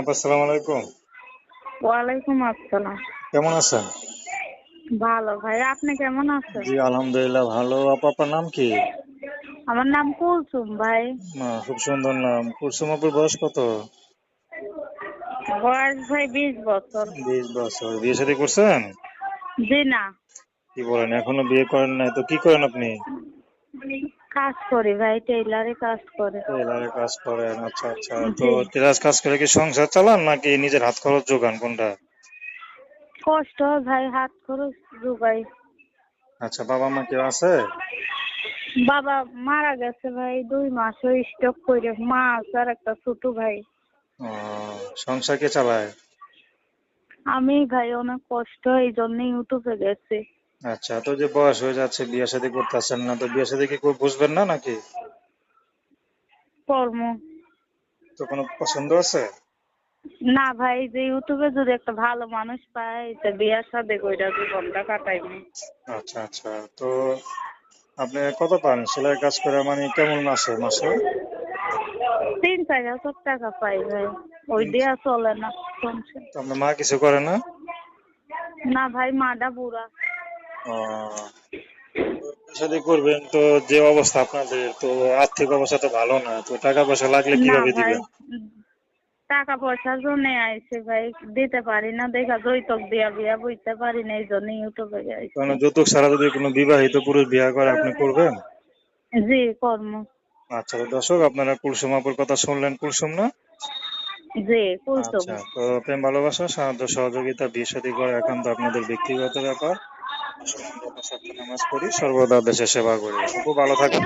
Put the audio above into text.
আপা আলাইকুম। ওয়ালাইকুম আসসালাম। কেমন আছেন? ভালো ভাই আপনি কেমন আছেন? জি আলহামদুলিল্লাহ ভালো। আপা আপনার নাম কি? আমার নাম কুলসুম ভাই। খুব সুন্দর নাম। কুলসুম আপুর বয়স কত? বয়স ভাই বিশ বছর। বিশ বছর। বিয়ে শাদী করছেন? জি না। কি বলেন এখনও বিয়ে করেন নাই। তো কি করেন আপনি? কাজ করে ভাই টেইলারে কাজ করে। টেলারে কাজ করেন আচ্ছা আচ্ছা। তো টেলার কাজ করে কি সংসার চালান নাকি নিজের হাত খরচ যোগান কোনটা? কষ্ট হয় ভাই হাত খরচ জোগাই আচ্ছা বাবা মা কেউ আছে? বাবা মারা গেছে ভাই দুই মাস স্টক করে মা আছে আর একটা ছোট ভাই। সংসার কে চালায়? আমি ভাই অনেক কষ্ট এই জন্য ইউটিউবে গেছি। আচ্ছা তো যে বয়স হয়ে যাচ্ছে বিয়ে শাদী করতেছেন না তো বিয়ে শাদী কি কেউ বুঝবেন না নাকি? কর্ম। তো কোনো পছন্দ আছে? না ভাই যে ইউটিউবে যদি একটা ভালো মানুষ পায় তা বিয়ার সাথে কইরা জীবনটা কাটাইনি আচ্ছা আচ্ছা তো আপনি কত পান? সেলাই কাজ করে মানে কেমন আসে মাসে? তিন চার হাজার টাকা পাই ভাই ওই দিয়া চলে না আপনার মা কিছু করে না? না ভাই মাটা বুড়া। ও, করবেন তো যে অবস্থা আপনাদের তো আর্থিক অবস্থা তো ভালো না তো টাকা পয়সা লাগলে কীভাবে দিবেন? টাকা পয়সার জন্য আইছে ভাই দিতে পারি না দেখা যৌতুক দিয়া বিয়া বুঝতে পারি না এই জন্য ইউটিউবে আইছি। কারণ যৌতুক ছাড়া যদি কোনো বিবাহিত পুরুষ বিয়ে করে আপনি করবেন? জি কর্ম আচ্ছা দর্শক আপনারা কুলসুম আপুর কথা শুনলেন কুলসুম না? জি কুলসুম। আচ্ছা তো প্রেম ভালোবাসা সাহায্য সহযোগিতা বিয়ে শাদী করা একান্ত আপনাদের ব্যক্তিগত ব্যাপার। নামাজ পড়ি সর্বদা দেশের সেবা করি। খুব ভালো থাকেন